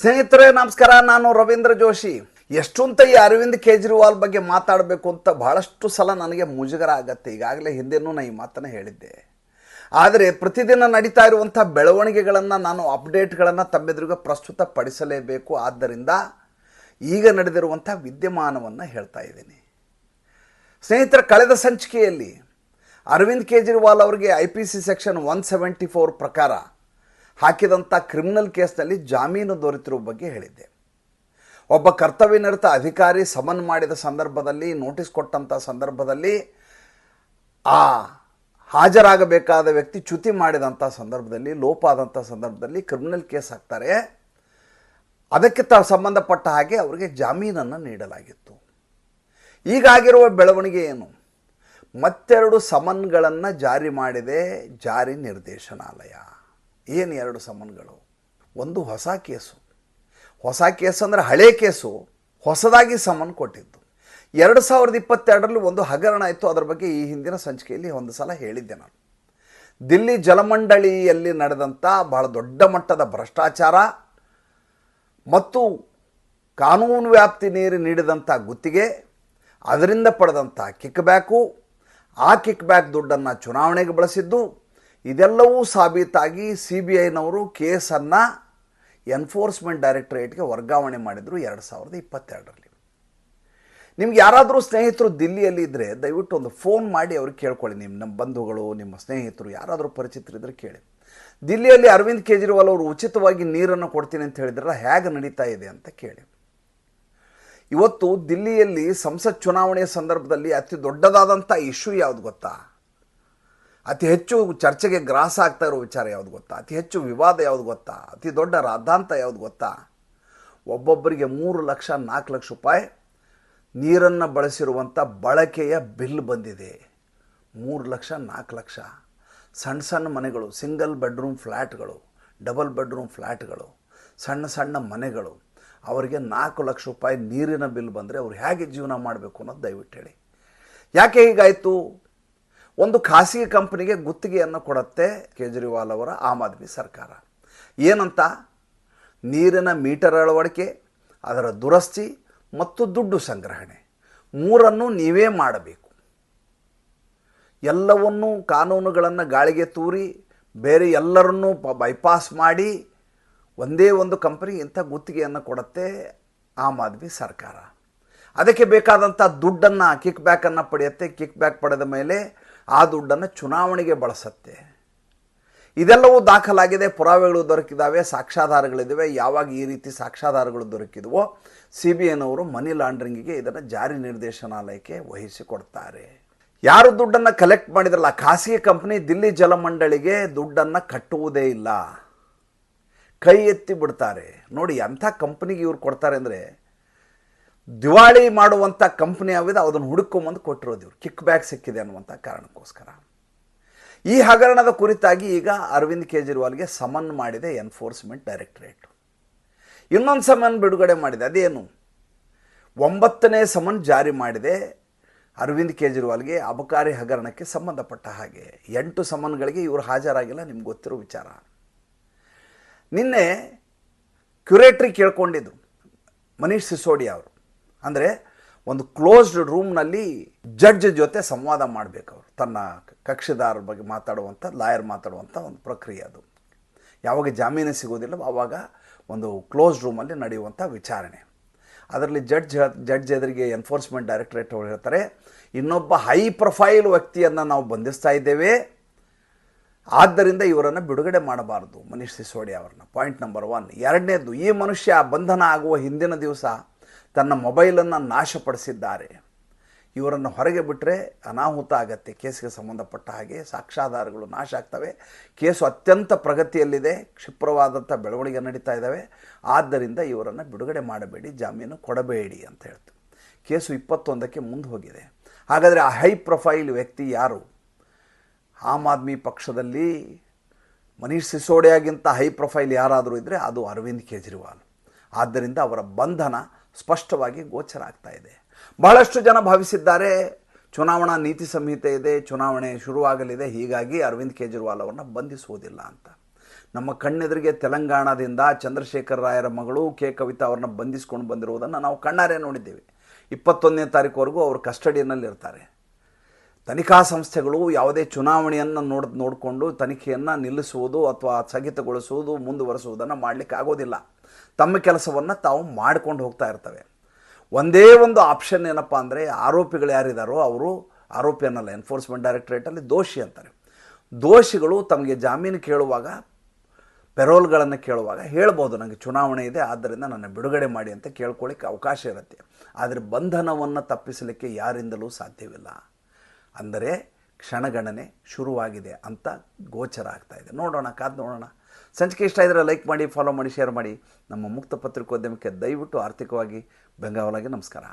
ಸ್ನೇಹಿತರೆ, ನಮಸ್ಕಾರ. ನಾನು ರವೀಂದ್ರ ಜೋಶಿ. ಎಷ್ಟೊಂತ ಈ ಅರವಿಂದ್ ಕೇಜ್ರಿವಾಲ್ ಬಗ್ಗೆ ಮಾತಾಡಬೇಕು ಅಂತ ಬಹಳಷ್ಟು ಸಲ ನನಗೆ ಮುಜುಗರ ಆಗತ್ತೆ. ಈಗಾಗಲೇ ಹಿಂದೆನೂ ನಾನು ಈ ಮಾತನ್ನು ಹೇಳಿದ್ದೆ. ಆದರೆ ಪ್ರತಿದಿನ ನಡೀತಾ ಇರುವಂಥ ಬೆಳವಣಿಗೆಗಳನ್ನು ನಾನು ಅಪ್ಡೇಟ್ಗಳನ್ನು ತಮ್ಮೆದುರಿಗೆ ಪ್ರಸ್ತುತ ಪಡಿಸಲೇಬೇಕು ಆದ್ದರಿಂದ ಈಗ ನಡೆದಿರುವಂಥ ವಿದ್ಯಮಾನವನ್ನು ಹೇಳ್ತಾ ಇದ್ದೀನಿ. ಸ್ನೇಹಿತರ, ಕಳೆದ ಸಂಚಿಕೆಯಲ್ಲಿ ಅರವಿಂದ್ ಕೇಜ್ರಿವಾಲ್ ಅವರಿಗೆ I P C section one seventy four ಪ್ರಕಾರ ಹಾಕಿದಂಥ ಕ್ರಿಮಿನಲ್ ಕೇಸ್ನಲ್ಲಿ ಜಾಮೀನು ದೊರೆತಿರುವ ಬಗ್ಗೆ ಹೇಳಿದ್ದೆ. ಒಬ್ಬ ಕರ್ತವ್ಯನಿರತ ಅಧಿಕಾರಿ ಸಮನ್ ಮಾಡಿದ ಸಂದರ್ಭದಲ್ಲಿ ನೋಟಿಸ್ ಕೊಟ್ಟಂಥ ಸಂದರ್ಭದಲ್ಲಿ, ಆ ಹಾಜರಾಗಬೇಕಾದ ವ್ಯಕ್ತಿ ಚ್ಯುತಿ ಮಾಡಿದಂಥ ಸಂದರ್ಭದಲ್ಲಿ ಲೋಪ ಆದಂಥ ಸಂದರ್ಭದಲ್ಲಿ ಕ್ರಿಮಿನಲ್ ಕೇಸ್ ಹಾಕ್ತಾರೆ. ಅದಕ್ಕೆ ತ ಸಂಬಂಧಪಟ್ಟ ಹಾಗೆ ಅವರಿಗೆ ಜಾಮೀನನ್ನು ನೀಡಲಾಗಿತ್ತು. ಈಗಾಗಿರುವ ಬೆಳವಣಿಗೆ ಏನು? ಮತ್ತೆರಡು ಸಮನ್ಗಳನ್ನು ಜಾರಿ ಮಾಡಿದೆ ಜಾರಿ ನಿರ್ದೇಶನಾಲಯ. ಏನು ಎರಡು ಸಮನ್ಗಳು ಒಂದು ಹೊಸ ಕೇಸು. ಹೊಸ ಕೇಸು ಅಂದರೆ ಹಳೆ ಕೇಸು, ಹೊಸದಾಗಿ ಸಮನ್ ಕೊಟ್ಟಿದ್ದು. ಎರಡು ಸಾವಿರದ ಇಪ್ಪತ್ತೆರಡರಲ್ಲಿ ಒಂದು ಹಗರಣ ಇತ್ತು ಅದರ ಬಗ್ಗೆ ಈ ಹಿಂದಿನ ಸಂಚಿಕೆಯಲ್ಲಿ ಒಂದು ಸಲ ಹೇಳಿದ್ದೆ ನಾನು. ದಿಲ್ಲಿ ಜಲಮಂಡಳಿಯಲ್ಲಿ ನಡೆದಂಥ ಬಹಳ ದೊಡ್ಡ ಮಟ್ಟದ ಭ್ರಷ್ಟಾಚಾರ ಮತ್ತು ಕಾನೂನು ವ್ಯಾಪ್ತಿ ನೀರು ನೀಡಿದಂಥ ಗುತ್ತಿಗೆ, ಅದರಿಂದ ಪಡೆದಂಥ ಕಿಕ್ ಬ್ಯಾಕು ಆ ಕಿಕ್ ಬ್ಯಾಕ್ ದುಡ್ಡನ್ನು ಚುನಾವಣೆಗೆ ಬಳಸಿದ್ದು ಇದೆಲ್ಲವೂ ಸಾಬೀತಾಗಿ ಸಿ ಬಿ ಐನವರು ಕೇಸನ್ನು ಎನ್ಫೋರ್ಸ್ಮೆಂಟ್ ಡೈರೆಕ್ಟರೇಟ್ಗೆ ವರ್ಗಾವಣೆ ಮಾಡಿದರು ಎರಡು ಸಾವಿರದ ಇಪ್ಪತ್ತೆರಡರಲ್ಲಿ. ನಿಮ್ಗೆ ಯಾರಾದರೂ ಸ್ನೇಹಿತರು ದಿಲ್ಲಿಯಲ್ಲಿ ಇದ್ದರೆ ದಯವಿಟ್ಟು ಒಂದು ಫೋನ್ ಮಾಡಿ ಅವ್ರಿಗೆ ಕೇಳ್ಕೊಳ್ಳಿ. ನಿಮ್ಮ ನಮ್ಮ ಬಂಧುಗಳು, ನಿಮ್ಮ ಸ್ನೇಹಿತರು ಯಾರಾದರೂ ಪರಿಚಿತರಿದ್ದರೆ ಕೇಳಿ. ದಿಲ್ಲಿಯಲ್ಲಿ ಅರವಿಂದ್ ಕೇಜ್ರಿವಾಲ್ ಅವರು ಉಚಿತವಾಗಿ ನೀರನ್ನು ಕೊಡ್ತೀನಿ ಅಂತ ಹೇಳಿದ್ರಲ್ಲ, ಹೇಗೆ ನಡೀತಾ ಇದೆ ಅಂತ ಕೇಳಿ. ಇವತ್ತು ದಿಲ್ಲಿಯಲ್ಲಿ ಸಂಸತ್ ಚುನಾವಣೆಯ ಸಂದರ್ಭದಲ್ಲಿ ಅತಿ ದೊಡ್ಡದಾದಂಥ ಇಶ್ಯೂ ಯಾವುದು ಗೊತ್ತಾ? ಅತಿ ಹೆಚ್ಚು ಚರ್ಚೆಗೆ ಗ್ರಾಸ ಆಗ್ತಾ ಇರೋ ವಿಚಾರ ಯಾವುದು ಗೊತ್ತಾ? ಅತಿ ಹೆಚ್ಚು ವಿವಾದ ಯಾವುದು ಗೊತ್ತಾ? ಅತಿ ದೊಡ್ಡ ರಾದ್ದಾಂತ ಯಾವುದು ಗೊತ್ತಾ? ಒಬ್ಬೊಬ್ಬರಿಗೆ ಮೂರು ಲಕ್ಷ, ನಾಲ್ಕು ಲಕ್ಷ ರೂಪಾಯಿ ನೀರನ್ನು ಬಳಸಿರುವಂಥ ಬಳಕೆಯ ಬಿಲ್ ಬಂದಿದೆ. ಮೂರು ಲಕ್ಷ, ನಾಲ್ಕು ಲಕ್ಷ. ಸಣ್ಣ ಸಣ್ಣ ಮನೆಗಳು, ಸಿಂಗಲ್ ಬೆಡ್ರೂಮ್ ಫ್ಲ್ಯಾಟ್ಗಳು ಡಬಲ್ ಬೆಡ್ರೂಮ್ ಫ್ಲ್ಯಾಟ್ಗಳು ಸಣ್ಣ ಸಣ್ಣ ಮನೆಗಳು. ಅವರಿಗೆ ನಾಲ್ಕು ಲಕ್ಷ ರೂಪಾಯಿ ನೀರಿನ ಬಿಲ್ ಬಂದರೆ ಅವ್ರು ಹೇಗೆ ಜೀವನ ಮಾಡಬೇಕು ಅನ್ನೋದು ದಯವಿಟ್ಟು ಹೇಳಿ. ಯಾಕೆ ಹೀಗಾಯಿತು? ಒಂದು ಖಾಸಗಿ ಕಂಪನಿಗೆ ಗುತ್ತಿಗೆಯನ್ನು ಕೊಡುತ್ತೆ ಕೇಜ್ರಿವಾಲ್ ಅವರ ಆಮ್ ಆದ್ಮಿ ಸರ್ಕಾರ. ಏನಂತ? ನೀರಿನ ಮೀಟರ್ ಅಳವಡಿಕೆ, ಅದರ ದುರಸ್ತಿ ಮತ್ತು ದುಡ್ಡು ಸಂಗ್ರಹಣೆ. ಮೂರನ್ನು ನೀವೇ ಮಾಡಬೇಕು. ಎಲ್ಲವನ್ನೂ ಕಾನೂನುಗಳನ್ನು ಗಾಳಿಗೆ ತೂರಿ, ಬೇರೆ ಎಲ್ಲರನ್ನೂ ಬೈಪಾಸ್ ಮಾಡಿ ಒಂದೇ ಒಂದು ಕಂಪನಿ ಇಂಥ ಗುತ್ತಿಗೆಯನ್ನು ಕೊಡುತ್ತೆ ಆಮ್ ಆದ್ಮಿ ಸರ್ಕಾರ. ಅದಕ್ಕೆ ಬೇಕಾದಂಥ ದುಡ್ಡನ್ನು ಕಿಕ್ ಬ್ಯಾಕನ್ನು ಪಡೆಯುತ್ತೆ. ಕಿಕ್ ಬ್ಯಾಕ್ ಪಡೆದ ಮೇಲೆ ಆ ದುಡ್ಡನ್ನು ಚುನಾವಣೆಗೆ ಬಳಸತ್ತೆ. ಇದೆಲ್ಲವೂ ದಾಖಲಾಗಿದೆ, ಪುರಾವೆಗಳು ದೊರಕಿದ್ದಾವೆ, ಸಾಕ್ಷ್ಯಾಧಾರಗಳಿದ್ದಾವೆ. ಯಾವಾಗ ಈ ರೀತಿ ಸಾಕ್ಷ್ಯಾಧಾರಗಳು ದೊರಕಿದವೋ, ಸಿ ಬಿ ಐನವರು ಮನಿ ಲಾಂಡ್ರಿಂಗಿಗೆ ಇದನ್ನು ಜಾರಿ ನಿರ್ದೇಶನಾಲಯಕ್ಕೆ ವಹಿಸಿಕೊಡ್ತಾರೆ. ಯಾರು ದುಡ್ಡನ್ನು ಕಲೆಕ್ಟ್ ಮಾಡಿದ್ರಲ್ಲ, ಖಾಸಗಿ ಕಂಪ್ನಿ ದಿಲ್ಲಿ ಜಲಮಂಡಳಿಗೆ ದುಡ್ಡನ್ನು ಕಟ್ಟುವುದೇ ಇಲ್ಲ. ಕೈ ಎತ್ತಿ ಬಿಡ್ತಾರೆ. ನೋಡಿ, ಎಂಥ ಕಂಪ್ನಿಗೆ ಇವ್ರು ಕೊಡ್ತಾರೆ ಅಂದರೆ ದಿವಾಳಿ ಮಾಡುವಂಥ ಕಂಪ್ನಿ ಯಾವಿದೆ ಅದನ್ನು ಹುಡುಕೊಂಬಂದು ಕೊಟ್ಟಿರೋದು ಇವರು. ಕಿಕ್ ಬ್ಯಾಕ್ ಸಿಕ್ಕಿದೆ ಅನ್ನುವಂಥ ಕಾರಣಕ್ಕೋಸ್ಕರ. ಈ ಹಗರಣದ ಕುರಿತಾಗಿ ಈಗ ಅರವಿಂದ್ ಕೇಜ್ರಿವಾಲ್ಗೆ ಸಮನ್ ಮಾಡಿದೆ ಎನ್ಫೋರ್ಸ್ಮೆಂಟ್ ಡೈರೆಕ್ಟರೇಟ್ ಇನ್ನೊಂದು ಸಮನ್ ಬಿಡುಗಡೆ ಮಾಡಿದೆ, ಅದೇನು? ಒಂಬತ್ತನೇ ಸಮನ್ ಜಾರಿ ಮಾಡಿದೆ ಅರವಿಂದ್ ಕೇಜ್ರಿವಾಲ್ಗೆ ಅಬಕಾರಿ ಹಗರಣಕ್ಕೆ ಸಂಬಂಧಪಟ್ಟ ಹಾಗೆ. ಎಂಟು ಸಮನ್ಗಳಿಗೆ ಇವರು ಹಾಜರಾಗಿಲ್ಲ, ನಿಮ್ಗೆ ಗೊತ್ತಿರೋ ವಿಚಾರ. ನಿನ್ನೆ ಕ್ಯುರೇಟ್ರಿ ಕೇಳ್ಕೊಂಡಿದ್ದು ಮನೀಶ್ ಸಿಸೋಡಿಯಾ ಅವರು. ಅಂದರೆ ಒಂದು ಕ್ಲೋಸ್ಡ್ ರೂಮ್ನಲ್ಲಿ ಜಡ್ಜ್ ಜೊತೆ ಸಂವಾದ ಮಾಡಬೇಕು ಅವರು. ತನ್ನ ಕಕ್ಷಿದಾರರ ಬಗ್ಗೆ ಮಾತಾಡುವಂಥ ಲಾಯರ್ ಮಾತಾಡುವಂಥ ಒಂದು ಪ್ರಕ್ರಿಯೆ ಅದು. ಯಾವಾಗ ಜಾಮೀನು ಸಿಗೋದಿಲ್ಲ ಆವಾಗ ಒಂದು ಕ್ಲೋಸ್ಡ್ ರೂಮಲ್ಲಿ ನಡೆಯುವಂಥ ವಿಚಾರಣೆ. ಅದರಲ್ಲಿ ಜಡ್ಜ್ ಜಡ್ಜ್ ಎದುರಿಗೆ ಎನ್ಫೋರ್ಸ್ಮೆಂಟ್ ಡೈರೆಕ್ಟರೇಟ್ ಅವರು ಹೇಳ್ತಾರೆ, ಇನ್ನೊಬ್ಬ ಹೈ ಪ್ರೊಫೈಲ್ ವ್ಯಕ್ತಿಯನ್ನು ನಾವು ಬಂಧಿಸ್ತಾ ಇದ್ದೇವೆ. ಆದ್ದರಿಂದ ಇವರನ್ನು ಬಿಡುಗಡೆ ಮಾಡಬಾರದು. ಮನೀಶ್ ಸಿಸೋಡಿಯಾ ಅವರನ್ನ. ಪಾಯಿಂಟ್ ನಂಬರ್ ಒನ್ ಎರಡನೇದು, ಈ ಮನುಷ್ಯ ಬಂಧನ ಆಗುವ ಹಿಂದಿನ ದಿವಸ ತನ್ನ ಮೊಬೈಲನ್ನು ನಾಶಪಡಿಸಿದ್ದಾರೆ. ಇವರನ್ನು ಹೊರಗೆ ಬಿಟ್ಟರೆ ಅನಾಹುತ ಆಗತ್ತೆ. ಕೇಸಿಗೆ ಸಂಬಂಧಪಟ್ಟ ಹಾಗೆ ಸಾಕ್ಷ್ಯಾಧಾರಗಳು ನಾಶ ಆಗ್ತವೆ. ಕೇಸು ಅತ್ಯಂತ ಪ್ರಗತಿಯಲ್ಲಿದೆ. ಕ್ಷಿಪ್ರವಾದಂಥ ಬೆಳವಣಿಗೆ ನಡೀತಾ ಇದ್ದಾವೆ. ಆದ್ದರಿಂದ ಇವರನ್ನು ಬಿಡುಗಡೆ ಮಾಡಬೇಡಿ, ಜಾಮೀನು ಕೊಡಬೇಡಿ ಅಂತ ಹೇಳ್ತು. ಕೇಸು ಇಪ್ಪತ್ತೊಂದಕ್ಕೆ ಮುಂದೆ ಹೋಗಿದೆ. ಹಾಗಾದರೆ ಆ ಹೈ ಪ್ರೊಫೈಲ್ ವ್ಯಕ್ತಿ ಯಾರು? ಆಮ್ ಆದ್ಮಿ ಪಕ್ಷದಲ್ಲಿ ಮನೀಶ್ ಸಿಸೋಡಿಯಾಗಿಂತ ಹೈ ಪ್ರೊಫೈಲ್ ಯಾರಾದರೂ ಇದ್ದರೆ ಅದು ಅರವಿಂದ್ ಕೇಜ್ರಿವಾಲ್. ಆದ್ದರಿಂದ ಅವರ ಬಂಧನ ಸ್ಪಷ್ಟವಾಗಿ ಗೋಚರ ಆಗ್ತಾ ಇದೆ. ಬಹಳಷ್ಟು ಜನ ಭಾವಿಸಿದ್ದಾರೆ, ಚುನಾವಣಾ ನೀತಿ ಸಂಹಿತೆ ಇದೆ, ಚುನಾವಣೆ ಶುರುವಾಗಲಿದೆ, ಹೀಗಾಗಿ ಅರವಿಂದ್ ಕೇಜ್ರಿವಾಲ್ ಅವರನ್ನು ಬಂಧಿಸುವುದಿಲ್ಲ ಅಂತ. ನಮ್ಮ ಕಣ್ಣೆದುರಿಗೆ ತೆಲಂಗಾಣದಿಂದ ಚಂದ್ರಶೇಖರ್ ರಾಯರ ಮಗಳು ಕೆ. ಕವಿತಾ ಅವ್ರನ್ನ ಬಂಧಿಸ್ಕೊಂಡು ಬಂದಿರುವುದನ್ನು ನಾವು ಕಣ್ಣಾರೆ ನೋಡಿದ್ದೇವೆ. ಇಪ್ಪತ್ತೊಂದನೇ ತಾರೀಕುವರೆಗೂ ಅವರು ಕಸ್ಟಡಿಯಲ್ಲಿ ಇರ್ತಾರೆ ತನಿಖಾ ಸಂಸ್ಥೆಗಳು ಯಾವುದೇ ಚುನಾವಣೆಯನ್ನು ನೋಡ್, ನೋಡಿಕೊಂಡು ತನಿಖೆಯನ್ನು ನಿಲ್ಲಿಸುವುದು ಅಥವಾ ಸ್ಥಗಿತಗೊಳಿಸುವುದು ಮುಂದುವರಿಸುವುದನ್ನು ಮಾಡಲಿಕ್ಕೆ ಆಗೋದಿಲ್ಲ. ತಮ್ಮ ಕೆಲಸವನ್ನು ತಾವು ಮಾಡ್ಕೊಂಡು ಹೋಗ್ತಾ ಇರ್ತವೆ. ಒಂದೇ ಒಂದು ಆಪ್ಷನ್ ಏನಪ್ಪ ಅಂದರೆ ಆರೋಪಿಗಳು ಯಾರಿದ್ದಾರೋ ಅವರು ಆರೋಪಿ ಅನ್ನಲ್ಲ ಎನ್ಫೋರ್ಸ್ಮೆಂಟ್ ಡೈರೆಕ್ಟ್ರೇಟಲ್ಲಿ ದೋಷಿ ಅಂತಾರೆ. ದೋಷಿಗಳು ತಮಗೆ ಜಾಮೀನು ಕೇಳುವಾಗ, ಪೆರೋಲ್ಗಳನ್ನು ಕೇಳುವಾಗ ಹೇಳ್ಬೋದು ನನಗೆ ಚುನಾವಣೆ ಇದೆ, ಆದ್ದರಿಂದ ನನ್ನ ಬಿಡುಗಡೆ ಮಾಡಿ ಅಂತ ಕೇಳ್ಕೊಳ್ಳಿಕ್ಕೆ ಅವಕಾಶ ಇರುತ್ತೆ. ಆದರೆ ಬಂಧನವನ್ನು ತಪ್ಪಿಸಲಿಕ್ಕೆ ಯಾರಿಂದಲೂ ಸಾಧ್ಯವಿಲ್ಲ. ಅಂದರೆ ಕ್ಷಣಗಣನೆ ಶುರುವಾಗಿದೆ ಅಂತ ಗೋಚರ ಆಗ್ತಾ ಇದೆ. ನೋಡೋಣ, ಕಾದು ನೋಡೋಣ. ಸಂಚಿಕೆ ಇಷ್ಟ ಇದ್ದರೆ ಲೈಕ್ ಮಾಡಿ ಫಾಲೋ ಮಾಡಿ ಶೇರ್ ಮಾಡಿ. ನಮ್ಮ ಮುಕ್ತ ಪತ್ರಿಕೋದ್ಯಮಕ್ಕೆ ದಯವಿಟ್ಟು ಆರ್ಥಿಕವಾಗಿ ಬೆಂಗಾವಲಾಗಿ ನಮಸ್ಕಾರ.